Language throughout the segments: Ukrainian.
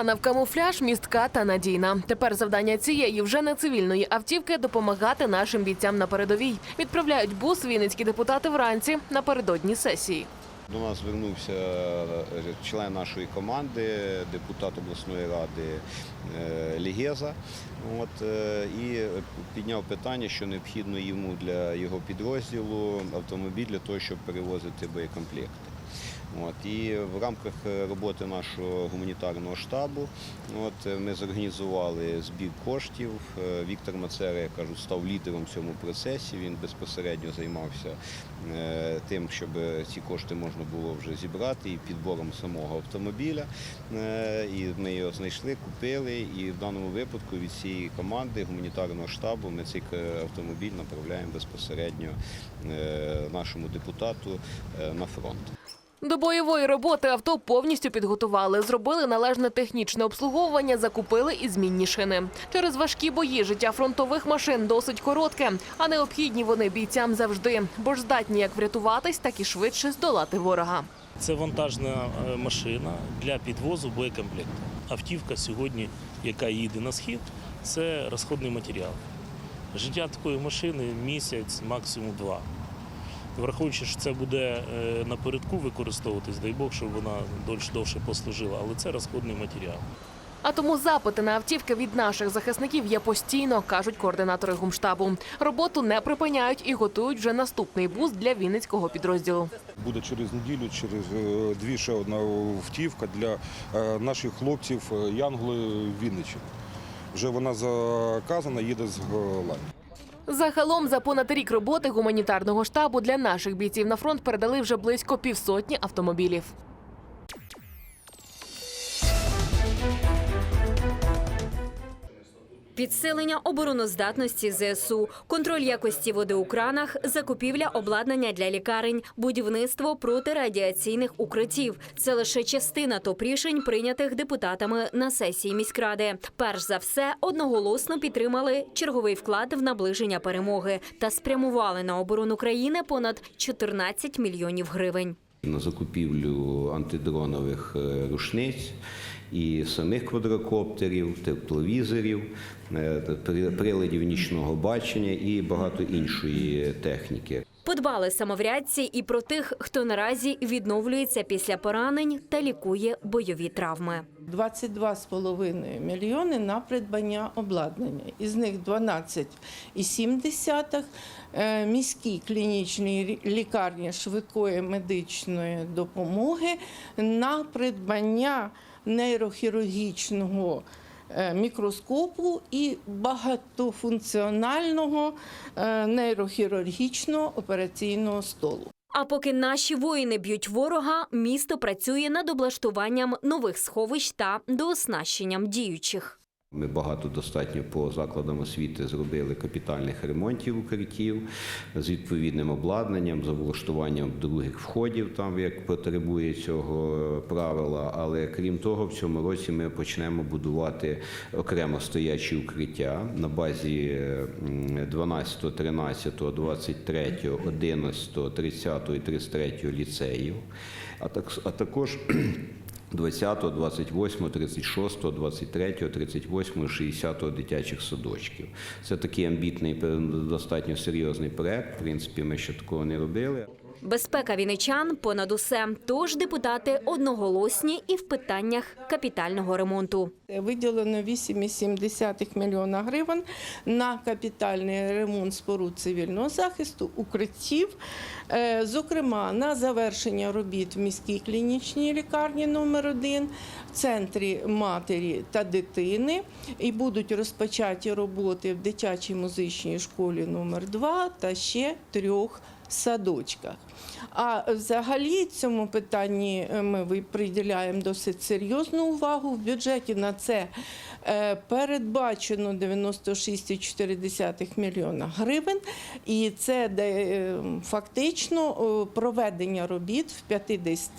Вбрана в камуфляж, містка та надійна. Тепер завдання цієї вже не цивільної автівки допомагати нашим бійцям на передовій. Відправляють бус вінницькі депутати вранці напередодні сесії. До нас звернувся е, член нашої команди, депутат обласної ради е, Лігеза. От, е, і підняв питання, що необхідно йому для його підрозділу автомобіль для того, щоб перевозити боєкомплекти. От, і в рамках е, роботи нашого гуманітарного штабу от, е, ми зорганізували збір коштів. Е, Віктор Мацера, я кажу, став лідером в цьому процесі. Він безпосередньо займався тим, щоб ці кошти можна було вже зібрати і підбором самого автомобіля. І ми його знайшли, купили. І в даному випадку від цієї команди гуманітарного штабу ми цей автомобіль направляємо безпосередньо нашому депутату на фронт. До бойової роботи авто повністю підготували, зробили належне технічне обслуговування, закупили і змінні шини. Через важкі бої життя фронтових машин досить коротке, а необхідні вони бійцям завжди, бо ж здатні як врятуватись, так і швидше здолати ворога. Це вантажна е, машина для підвозу боєкомплекту. Автівка сьогодні, яка їде на схід, це розходний матеріал. Життя такої машини місяць, максимум два. Враховуючи, що це буде е, напередку використовуватись, дай Бог, щоб вона довше, довше послужила, але це розходний матеріал. А тому запити на автівки від наших захисників є постійно, кажуть координатори гумштабу. Роботу не припиняють і готують вже наступний бус для вінницького підрозділу. Буде через неділю, через е, дві ще одна втівка для е, наших хлопців Янгли Вінниччини. Вже вона заказана, їде з Голландії. Загалом за понад рік роботи гуманітарного штабу для наших бійців на фронт передали вже близько півсотні автомобілів. Підсилення обороноздатності ЗСУ, контроль якості води у кранах, закупівля обладнання для лікарень, будівництво протирадіаційних укриттів. Це лише частина топ рішень, прийнятих депутатами на сесії міськради. Перш за все, одноголосно підтримали черговий вклад в наближення перемоги та спрямували на оборону країни понад 14 мільйонів гривень. на закупівлю антидронових е, рушниць і самих квадрокоптерів, тепловізорів, е, приладів нічного бачення і багато іншої техніки. Подбали самоврядці і про тих, хто наразі відновлюється після поранень та лікує бойові травми. 22,5 мільйони на придбання обладнання. Із них 12,7 е, міські клінічні рі- лікарні швидкої медичної допомоги на придбання нейрохірургічного е, мікроскопу і багатофункціонального е, нейрохірургічного операційного столу. А поки наші воїни б'ють ворога, місто працює над облаштуванням нових сховищ та дооснащенням діючих. Ми багато достатньо по закладам освіти зробили капітальних ремонтів укриттів з відповідним обладнанням, з облаштуванням других входів, там як потребує цього правила. Але крім того, в цьому році ми почнемо будувати окремо стоячі укриття на базі 12, 13, 23, 11, 30 і 33 ліцеїв, а також 20, 28, 36, 23, 38, 60 дитячих садочків. Це такий амбітний, достатньо серйозний проект. В принципі, ми ще такого не робили. Безпека віничан понад усе. Тож депутати одноголосні і в питаннях капітального ремонту. Виділено 8,7 мільйона гривень на капітальний ремонт споруд цивільного захисту, укриттів, Е, зокрема на завершення робіт в міській клінічній лікарні номер 1 в центрі матері та дитини, і будуть розпочаті роботи в дитячій музичній школі номер 2 та ще трьох садочках. А взагалі цьому питанні е, ми приділяємо досить серйозну увагу. В бюджеті на це е, передбачено 96,4 мільйона гривень, і це е, фактично проведення робіт в 50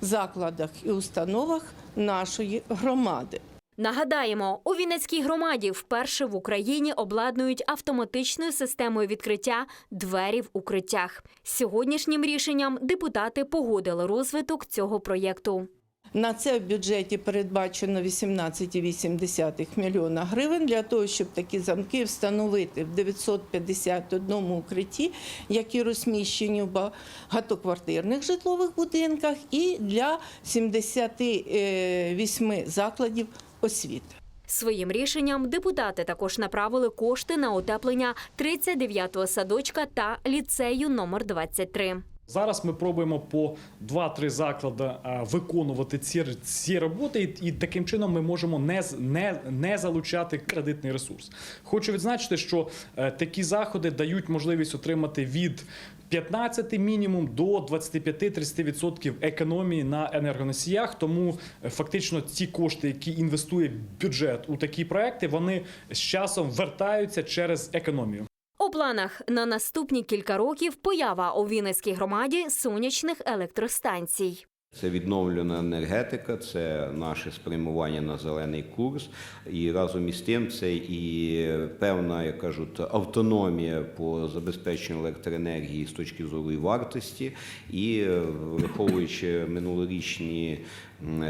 закладах і установах нашої громади. Нагадаємо, у Вінницькій громаді вперше в Україні обладнують автоматичною системою відкриття двері в укриттях. Сьогоднішнім рішенням депутати погодили розвиток цього проєкту. На це в бюджеті передбачено 18,8 мільйона гривень для того, щоб такі замки встановити в 951 укритті, які розміщені в багатоквартирних житлових будинках, і для 78 закладів освіти. Своїм рішенням депутати також направили кошти на утеплення 39-го садочка та ліцею номер 23. Зараз ми пробуємо по 2-3 заклади е, виконувати ці, ці роботи, і, і таким чином ми можемо не, з- не, не залучати кредитний ресурс. Хочу відзначити, що е, такі заходи дають можливість отримати від 15 мінімум до 25-30% економії на енергоносіях. Тому е, фактично ці кошти, які інвестує бюджет у такі проекти, вони з часом вертаються через економію. У планах на наступні кілька років поява у Вінницькій громаді сонячних електростанцій. Це відновлена енергетика, це наше спрямування на зелений курс, і разом із тим це і певна, як кажуть, автономія по забезпеченню електроенергії з точки зору і вартості, і е, враховуючи минулорічні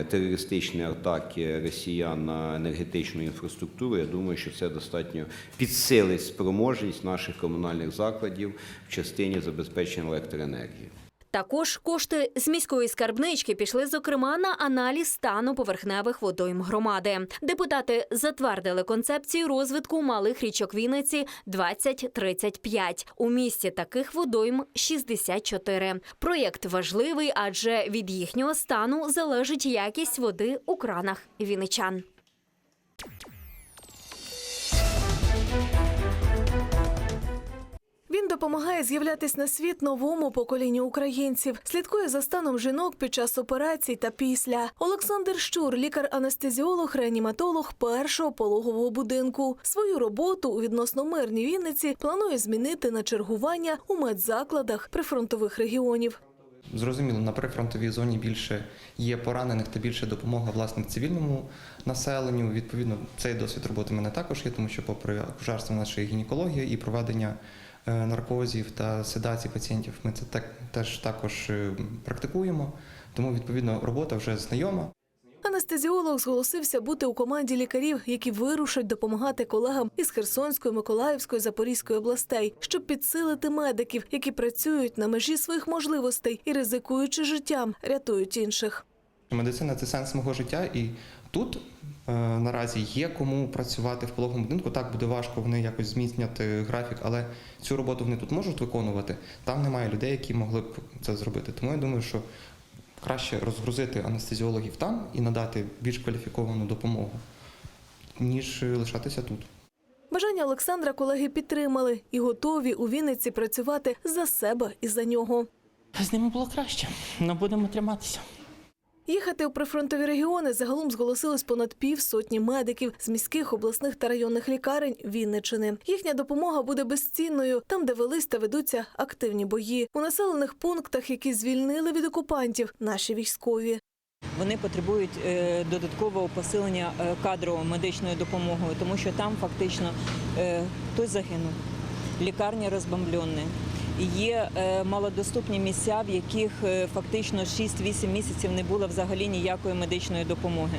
терористичні атаки росіян на енергетичну інфраструктуру, я думаю, що це достатньо підсилить спроможність наших комунальних закладів в частині забезпечення електроенергії. Також кошти з міської скарбнички пішли, зокрема, на аналіз стану поверхневих водойм громади. Депутати затвердили концепцію розвитку малих річок Вінниці 2035. У місті таких водойм 64. Проєкт важливий, адже від їхнього стану залежить якість води у кранах вінничан. Він допомагає з'являтись на світ новому поколінню українців, слідкує за станом жінок під час операцій та після. Олександр Щур, лікар-анестезіолог, реаніматолог першого пологового будинку. Свою роботу у відносно мирній Вінниці планує змінити на чергування у медзакладах прифронтових регіонів. Зрозуміло, на прифронтовій зоні більше є поранених та більше допомога власне цивільному населенню. Відповідно, цей досвід роботи мене також є, тому що, попри ще є гінекологія і проведення наркозів та седації пацієнтів. Ми це так теж також е, практикуємо. Тому відповідно робота вже знайома. Анестезіолог зголосився бути у команді лікарів, які вирушать допомагати колегам із Херсонської, Миколаївської, Запорізької областей, щоб підсилити медиків, які працюють на межі своїх можливостей і ризикуючи життям, рятують інших. Медицина це сенс мого життя, і тут е, наразі є кому працювати в пологовому будинку. Так буде важко вони якось зміцнять е, графік, але цю роботу вони тут можуть виконувати. Там немає людей, які могли б це зробити. Тому я думаю, що краще розгрузити анестезіологів там і надати більш кваліфіковану допомогу, ніж лишатися тут. Бажання Олександра колеги підтримали і готові у Вінниці працювати за себе і за нього. З ними було краще, але будемо триматися. Їхати у прифронтові регіони загалом зголосилось понад півсотні медиків з міських, обласних та районних лікарень Вінничини. Їхня допомога буде безцінною там, де велись та ведуться активні бої у населених пунктах, які звільнили від окупантів наші військові. Вони потребують е, додаткового посилення е, кадровою медичною допомогою, тому що там фактично е, хтось загинув, лікарні розбомблені. Є е, малодоступні місця, в яких е, фактично 6-8 місяців не було взагалі ніякої медичної допомоги.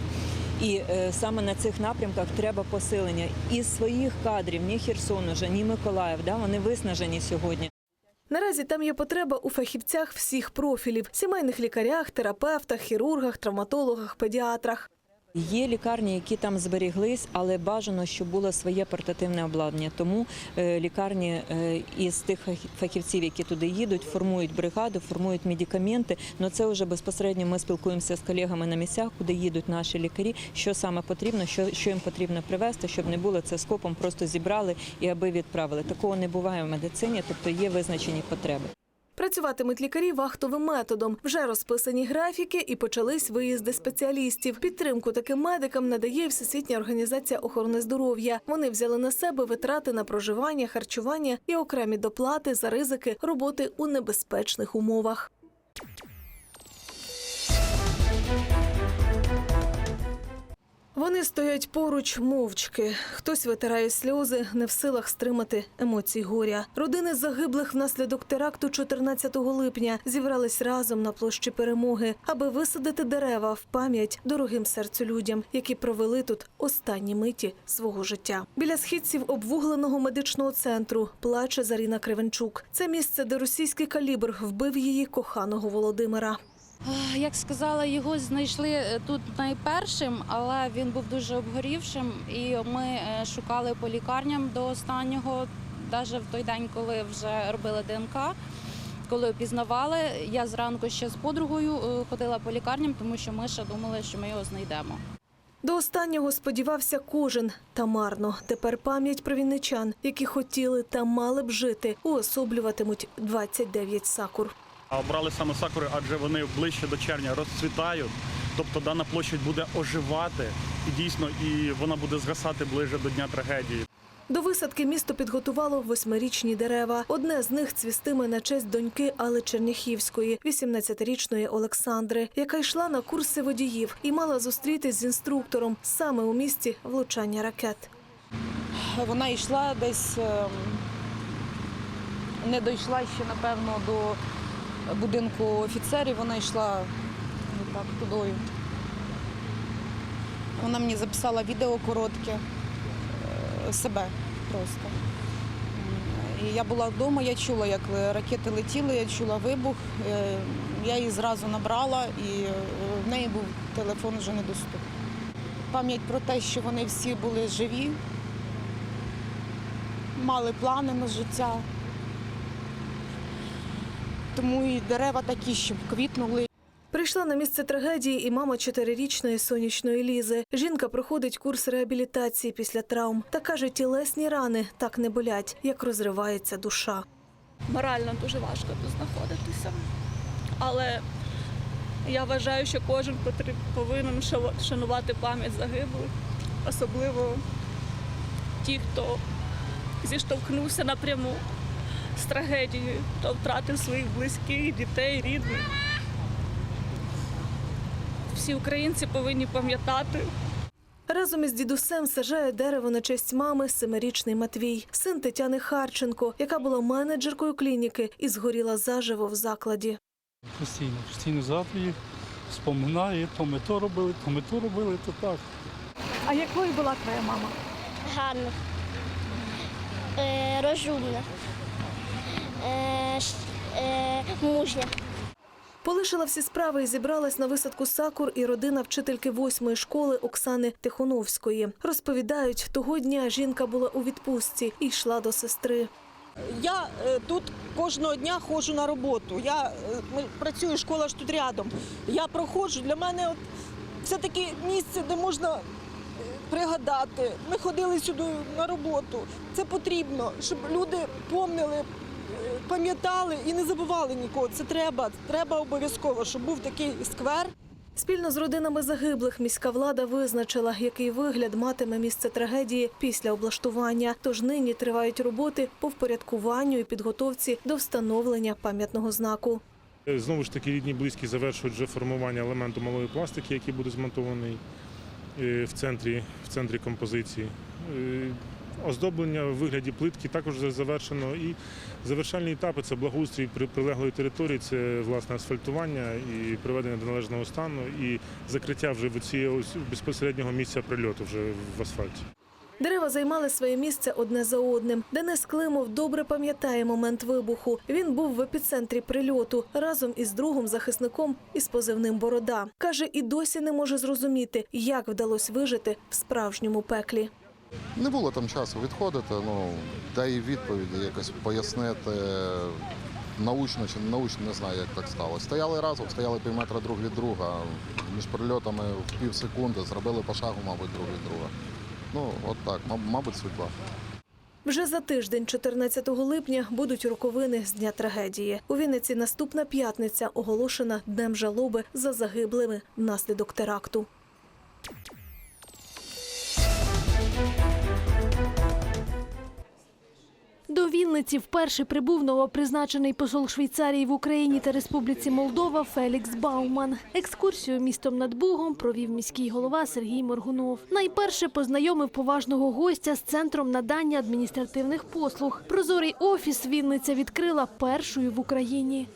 І е, саме на цих напрямках треба посилення із своїх кадрів, ні Херсон уже, ні Миколаїв. Вони виснажені сьогодні. Наразі там є потреба у фахівцях всіх профілів: сімейних лікарях, терапевтах, хірургах, травматологах, педіатрах. Є лікарні, які там зберіглись, але бажано, щоб було своє портативне обладнання. Тому е, лікарні е, із тих фахівців, які туди їдуть, формують бригаду, формують медикаменти. Ну це вже безпосередньо ми спілкуємося з колегами на місцях, куди їдуть наші лікарі. Що саме потрібно, що, що їм потрібно привезти, щоб не було це скопом, просто зібрали і аби відправили. Такого не буває в медицині, тобто є визначені потреби. Працюватимуть лікарі вахтовим методом. Вже розписані графіки і почались виїзди спеціалістів. Підтримку таким медикам надає Всесвітня організація охорони здоров'я. Вони взяли на себе витрати на проживання, харчування і окремі доплати за ризики роботи у небезпечних умовах. Вони стоять поруч мовчки. Хтось витирає сльози, не в силах стримати емоцій горя. Родини загиблих внаслідок теракту 14 липня зібрались разом на площі перемоги, аби висадити дерева в пам'ять дорогим серцю людям, які провели тут останні миті свого життя. Біля східців обвугленого медичного центру плаче Заріна Кривенчук. Це місце, де російський калібр вбив її коханого Володимира. Як сказала, його знайшли е, тут найпершим, але він був дуже обгорівшим, і ми е, шукали по лікарням до останнього, навіть в той день, коли вже робили ДНК. Коли опізнавали, я зранку ще з подругою е, ходила по лікарням, тому що ми ще думали, що ми його знайдемо. До останнього сподівався кожен, та марно. Тепер пам'ять про вінничан, які хотіли та мали б жити, уособлюватимуть 29 сакур. А Обрали саме сакури, адже вони ближче до червня розцвітають. Тобто дана площадь буде оживати і дійсно і вона буде згасати ближче до дня трагедії. До висадки місто підготувало восьмирічні дерева. Одне з них цвістиме на честь доньки Алли Черняхівської, 18-річної Олександри, яка йшла на курси водіїв і мала зустрітись з інструктором саме у місці влучання ракет. Вона йшла десь, ем, не дійшла ще, напевно, до будинку офіцерів, вона йшла так тудою. Вона мені записала відео коротке е, себе просто. І я була вдома, я чула, як ракети летіли, я чула вибух. Е, Я її зразу набрала і е, в неї був телефон вже недоступний. Пам'ять про те, що вони всі були живі, мали плани на життя. Тому і дерева такі, щоб квітнули. Прийшла на місце трагедії і мама чотирирічної сонячної Лізи. Жінка проходить курс реабілітації після травм та каже, тілесні рани так не болять, як розривається душа. морально дуже важко тут знаходитися. Але я вважаю, що кожен повинен шанувати пам'ять загиблих, особливо ті, хто зіштовхнувся напряму з трагедією, хто втратив своїх близьких, дітей, рідних. Всі українці повинні пам'ятати, Разом із дідусем сажає дерево на честь мами семирічний Матвій, син Тетяни Харченко, яка була менеджеркою клініки і згоріла заживо в закладі. Постійно, постійно завтра їх споминає, то ми то робили, то ми то робили, то так. А якою була твоя мама? гарна, е, розумна, мужня. Полишила всі справи і зібралась на висадку сакур і родина вчительки восьмої школи Оксани Тихоновської. Розповідають, того дня жінка була у відпустці і йшла до сестри. Я е, тут кожного дня ходжу на роботу. Я е, працюю, школа ж тут рядом. Я проходжу. Для мене от це таке місце, де можна е, пригадати. Ми ходили сюди на роботу. Це потрібно, щоб люди помнили, е, пам'ятали і не забували нікого. Це треба. Треба обов'язково, щоб був такий сквер. Спільно з родинами загиблих міська влада визначила, який вигляд матиме місце трагедії після облаштування. Тож нині тривають роботи по впорядкуванню і підготовці до встановлення пам'ятного знаку. Знову ж таки, рідні близькі завершують вже формування елементу малої пластики, який буде змонтований е, в центрі, в центрі композиції. Оздоблення в вигляді плитки також завершено. І завершальні етапи це благоустрій при- прилеглої території, це власне асфальтування і приведення до належного стану, і закриття вже цього безпосереднього місця прильоту вже в асфальті. Дерева займали своє місце одне за одним. Денис Климов добре пам'ятає момент вибуху. Він був в епіцентрі прильоту разом із другом захисником із позивним Борода. Каже, і досі не може зрозуміти, як вдалося вижити в справжньому пеклі. Не було там часу відходити, ну, дай їй відповіді, якось пояснити научно чи не научно, не знаю, як так сталося. Стояли разом, стояли пів метра друг від друга, між прильотами в пів секунди, зробили по шагу, мабуть, друг від друга. Ну, от так, мабуть, судьба. Вже за тиждень, 14 липня, будуть роковини з дня трагедії. У Вінниці наступна п'ятниця оголошена днем жалоби за загиблими внаслідок теракту. До Вінниці вперше прибув новопризначений посол Швейцарії в Україні та Республіці Молдова Фелікс Бауман. Екскурсію містом над Бугом провів міський голова Сергій Моргунов. Найперше познайомив поважного гостя з центром надання адміністративних послуг. Прозорий офіс Вінниця відкрила першою в Україні.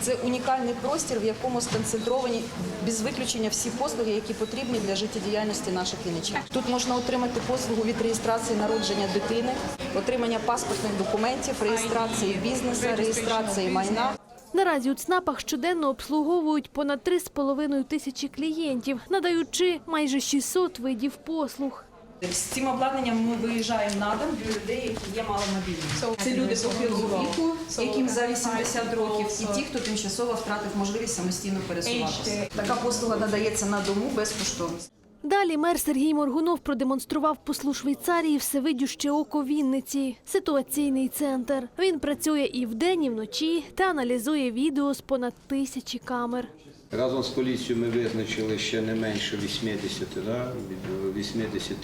Це унікальний простір, в якому сконцентровані без виключення всі послуги, які потрібні для життєдіяльності наших вінничан. Тут можна отримати послугу від реєстрації народження дитини, отримання паспортних документів, реєстрації бізнесу, реєстрації майна. Наразі у ЦНАПах щоденно обслуговують понад 3,5 тисячі клієнтів, надаючи майже 600 видів послуг. З цим обладнанням ми виїжджаємо на дом для людей, які є маломобільними. Це люди похилого віку, яким за 80 років, і ті, хто тимчасово втратив можливість самостійно пересуватися. Така послуга надається на дому безкоштовно. Далі мер Сергій Моргунов продемонстрував послу Швейцарії всевидюще око Вінниці, ситуаційний центр. Він працює і вдень, і вночі та аналізує відео з понад тисячі камер. Разом з поліцією ми визначили ще не менше 80, да, від 80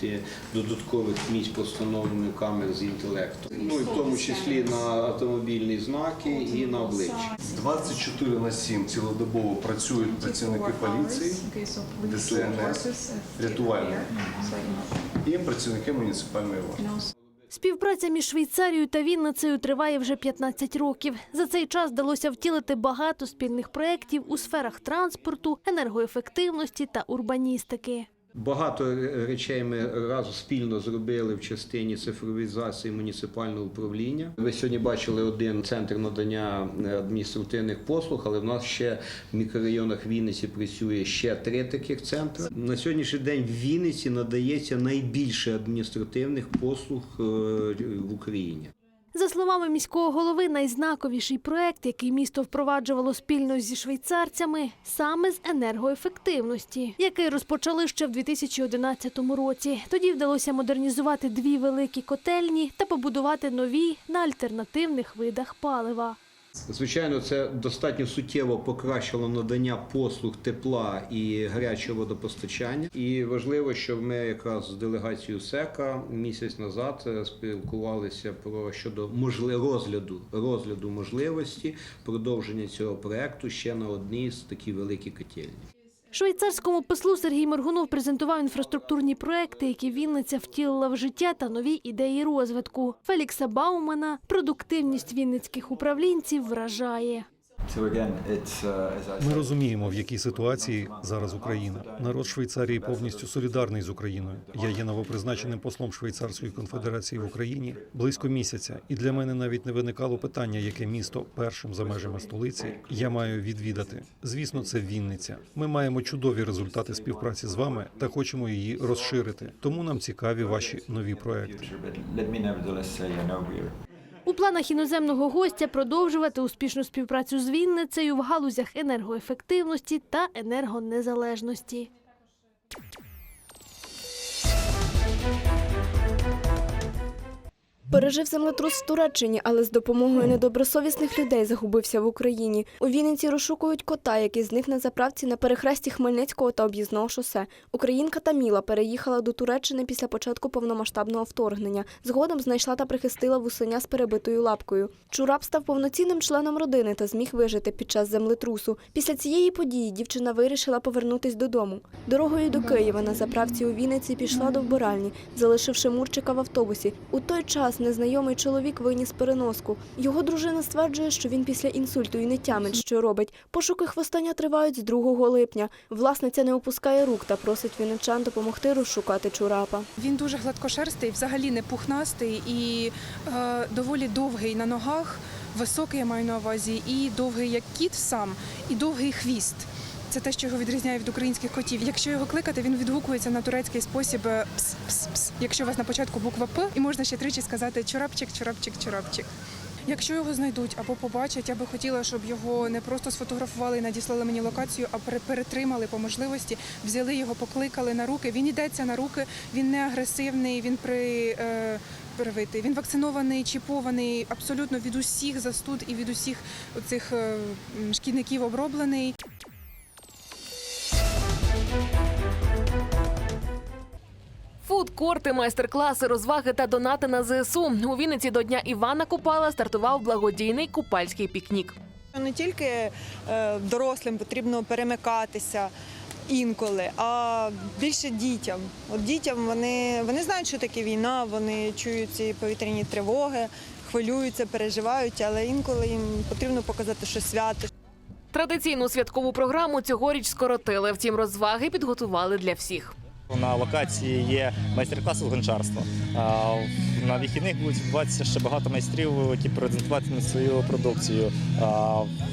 додаткових місць по встановленню камер з інтелекту. Ну і в тому числі на автомобільні знаки і на обличчя. 24 на 7 цілодобово працюють працівники поліції, ДСНС, рятувальники і працівники муніципальної варти. Співпраця між Швейцарією та Вінницею триває вже 15 років. За цей час вдалося втілити багато спільних проєктів у сферах транспорту, енергоефективності та урбаністики. Багато речей ми разом спільно зробили в частині цифровізації муніципального управління. Ви сьогодні бачили один центр надання адміністративних послуг, але в нас ще в мікрорайонах Вінниці працює ще три таких центри. На сьогоднішній день в Вінниці надається найбільше адміністративних послуг е, в Україні. За словами міського голови, найзнаковіший проект, який місто впроваджувало спільно зі швейцарцями, саме з енергоефективності, який розпочали ще в 2011 році. Тоді вдалося модернізувати дві великі котельні та побудувати нові на альтернативних видах палива. Звичайно, це достатньо суттєво покращило надання послуг тепла і гарячого водопостачання. І важливо, що ми якраз з делегацією СЕКа місяць назад е, спілкувалися про щодо можли розгляду розгляду можливості продовження цього проекту ще на одній з такі великі котельні. Швейцарському послу Сергій Моргунов презентував інфраструктурні проекти, які Вінниця втілила в життя та нові ідеї розвитку. Фелікса Баумана продуктивність вінницьких управлінців вражає. Ми розуміємо, в якій ситуації зараз Україна. Народ Швейцарії повністю солідарний з Україною. Я є новопризначеним послом Швейцарської конфедерації в Україні близько місяця, і для мене навіть не виникало питання, яке місто першим за межами столиці я маю відвідати. Звісно, це Вінниця. Ми маємо чудові результати співпраці з вами та хочемо її розширити. Тому нам цікаві ваші нові проекти. У планах іноземного гостя продовжувати успішну співпрацю з Вінницею в галузях енергоефективності та енергонезалежності. Пережив землетрус в Туреччині, але з допомогою недобросовісних людей загубився в Україні. У Вінниці розшукують кота, який зник на заправці на перехресті Хмельницького та об'їзного шосе. Українка Таміла переїхала до Туреччини після початку повномасштабного вторгнення. Згодом знайшла та прихистила вусеня з перебитою лапкою. Чураб став повноцінним членом родини та зміг вижити під час землетрусу. Після цієї події дівчина вирішила повернутись додому. Дорогою до Києва на заправці у Вінниці пішла до вбиральні, залишивши Мурчика в автобусі. У той час незнайомий чоловік виніс переноску. Його дружина стверджує, що він після інсульту і не тямить, що робить. Пошуки хвостання тривають з 2 липня. Власниця не опускає рук та просить вінничан допомогти розшукати чурапа. Він дуже гладкошерстий, взагалі не пухнастий і е, доволі довгий на ногах, високий я маю на увазі, і довгий як кіт сам, і довгий хвіст. Це те, що його відрізняє від українських котів. Якщо його кликати, він відгукується на турецький спосіб е, пс-пс-пс. Якщо у вас на початку буква П, і можна ще тричі сказати чорапчик, чорапчик, чорапчик. Якщо його знайдуть або побачать, я би хотіла, щоб його не просто сфотографували і надіслали мені локацію, а пере- перетримали по можливості, взяли його, покликали на руки. Він йдеться на руки, він не агресивний, він при. Е, Привитий. Він вакцинований, чіпований абсолютно від усіх застуд і від усіх цих шкідників оброблений. Фудкорти, майстер-класи, розваги та донати на ЗСУ. У Вінниці до Дня Івана Купала стартував благодійний купальський пікнік. Не тільки е, дорослим потрібно перемикатися інколи, а більше дітям. От дітям вони, вони знають, що таке війна, вони чують ці повітряні тривоги, хвилюються, переживають, але інколи їм потрібно показати, що свято. Традиційну святкову програму цьогоріч скоротили. Втім, розваги підготували для всіх. На локації є майстер-класи з гончарства. На вихідних будуть відбуватися ще багато майстрів, які презентуватимуть свою продукцію.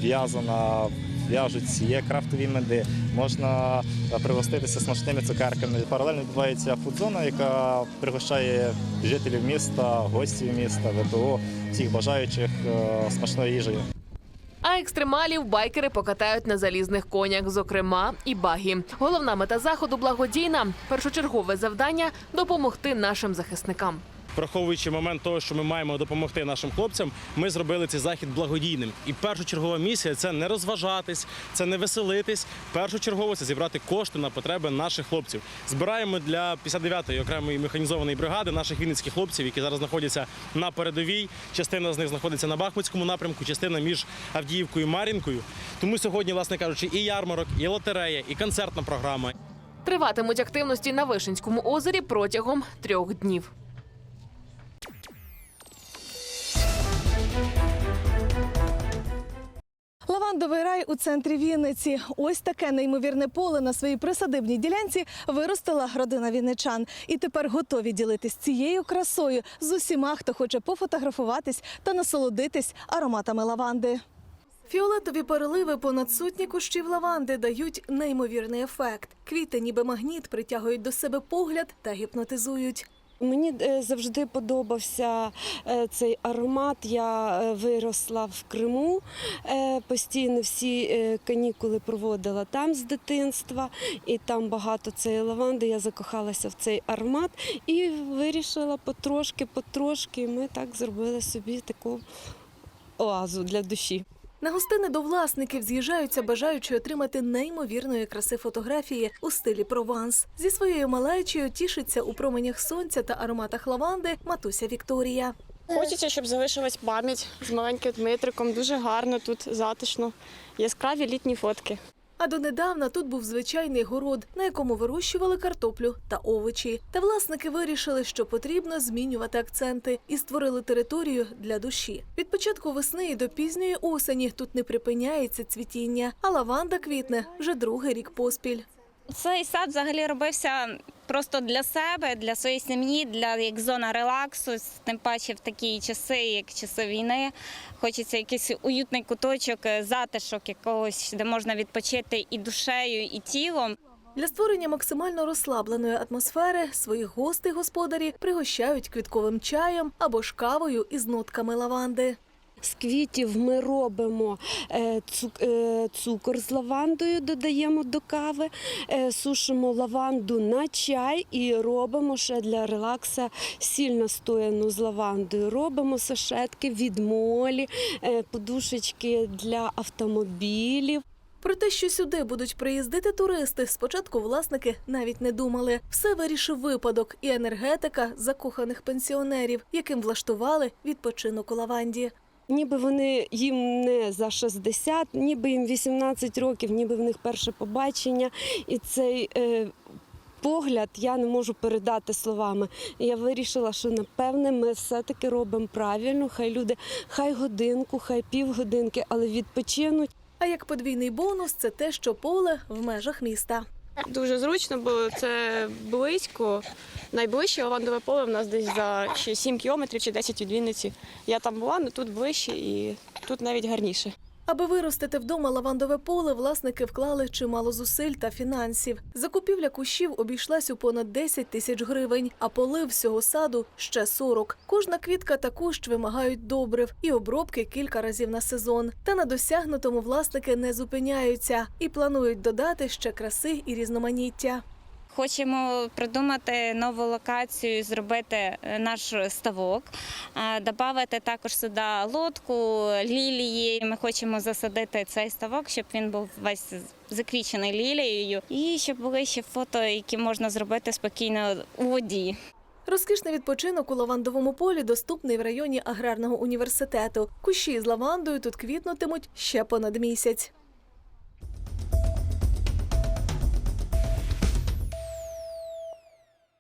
В'язана, в'яжуть, є крафтові меди, можна пригоститися смачними цукерками. Паралельно відбувається фудзона, яка пригощає жителів міста, гостів міста, ВПО, всіх бажаючих е, смачною їжею. А екстремалів байкери покатають на залізних конях, зокрема і багі. Головна мета заходу благодійна. Першочергове завдання допомогти нашим захисникам. Враховуючи момент того, що ми маємо допомогти нашим хлопцям, ми зробили цей захід благодійним. І першочергова місія це не розважатись, це не веселитись. Першочергово це зібрати кошти на потреби наших хлопців. Збираємо для 59-ї окремої механізованої бригади наших вінницьких хлопців, які зараз знаходяться на передовій. Частина з них знаходиться на Бахмутському напрямку, частина між Авдіївкою і Мар'їнкою. Тому сьогодні, власне кажучи, і ярмарок, і лотерея, і концертна програма. Триватимуть активності на Вишинському озері протягом трьох днів. Лавандовий рай у центрі Вінниці. Ось таке неймовірне поле на своїй присадибній ділянці виростила родина вінничан. І тепер готові ділитись цією красою з усіма, хто хоче пофотографуватись та насолодитись ароматами лаванди. Фіолетові переливи понад сотні кущів лаванди дають неймовірний ефект. Квіти, ніби магніт, притягують до себе погляд та гіпнотизують. Мені е, завжди подобався е, цей аромат. Я е, виросла в Криму, постійно всі канікули проводила там з дитинства, і там багато цієї лаванди. Я закохалася в цей аромат і вирішила потрошки, потрошки. Ми так зробили собі таку оазу для душі. На гостини до власників з'їжджаються, бажаючи отримати неймовірної краси фотографії у стилі Прованс. Зі своєю малечею тішиться у променях сонця та ароматах лаванди матуся Вікторія. Хочеться, щоб залишилась пам'ять з маленьким Дмитриком. Дуже гарно тут, затишно. Яскраві літні фотки. А донедавна тут був звичайний город, на якому вирощували картоплю та овочі. Та власники вирішили, що потрібно змінювати акценти і створили територію для душі. Від початку весни і до пізньої осені тут не припиняється цвітіння, а лаванда квітне вже другий рік поспіль. Цей сад взагалі робився просто для себе, для своєї сім'ї, для як зона релаксу. Тим паче в такі часи, як часи війни. Хочеться якийсь уютний куточок, е, затишок якогось, де можна відпочити і душею, і тілом. Для створення максимально розслабленої атмосфери своїх гостей господарі пригощають квітковим чаєм або ж кавою із нотками лаванди. З квітів ми робимо е, е, цукор з лавандою, додаємо до кави, е, сушимо лаванду на чай і робимо ще для релакса сіль настояну з лавандою. Робимо сашетки від молі, подушечки для автомобілів. Про те, що сюди будуть приїздити туристи, спочатку власники навіть не думали. Все вирішив випадок і енергетика закоханих пенсіонерів, яким влаштували відпочинок у лаванді. Ніби вони їм не за 60, ніби їм 18 років, ніби в них перше побачення. І цей е, погляд я не можу передати словами. Я вирішила, що напевне ми все-таки робимо правильно. Хай люди, хай годинку, хай півгодинки, але відпочинуть. А як подвійний бонус, це те, що поле в межах міста. Дуже зручно, бо це близько. Найближче лавандове поле в нас десь за ще 7 кілометрів чи 10 від Вінниці. Я там була, але тут ближче і тут навіть гарніше. Аби виростити вдома лавандове поле, власники вклали чимало зусиль та фінансів. Закупівля кущів обійшлась у понад 10 тисяч гривень, а полив всього саду ще 40. Кожна квітка та кущ вимагають добрив і обробки кілька разів на сезон. Та на досягнутому власники не зупиняються і планують додати ще краси і різноманіття. Хочемо придумати нову локацію, зробити е, наш ставок, додати також сюди лодку, лілії. Ми хочемо засадити цей ставок, щоб він був весь заквічений лілією, і щоб були ще фото, які можна зробити спокійно у воді. Розкішний відпочинок у лавандовому полі доступний в районі аграрного університету. Кущі з лавандою тут квітнутимуть ще понад місяць.